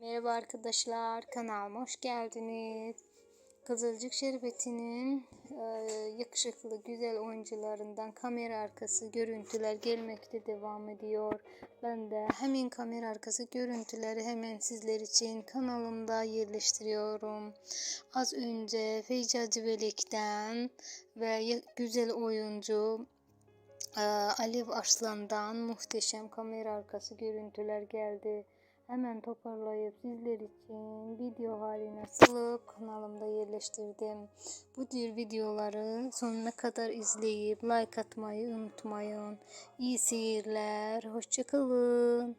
Merhaba arkadaşlar, kanalıma hoş geldiniz. Kızılcık Şerbeti'nin e, yakışıklı, güzel oyuncularından kamera arkası görüntüler gelmekte devam ediyor. Ben de hemen kamera arkası görüntüleri hemen sizler için kanalımda yerleştiriyorum. Az önce Feyza Civelek'ten ve güzel oyuncu e, Alev Arslan'dan muhteşem kamera arkası görüntüler geldi. Hemen toparlayıp sizler için video haline salıp kanalımda yerleştirdim. Bu tür videoları sonuna kadar izleyip like atmayı unutmayın. İyi seyirler. Hoşçakalın.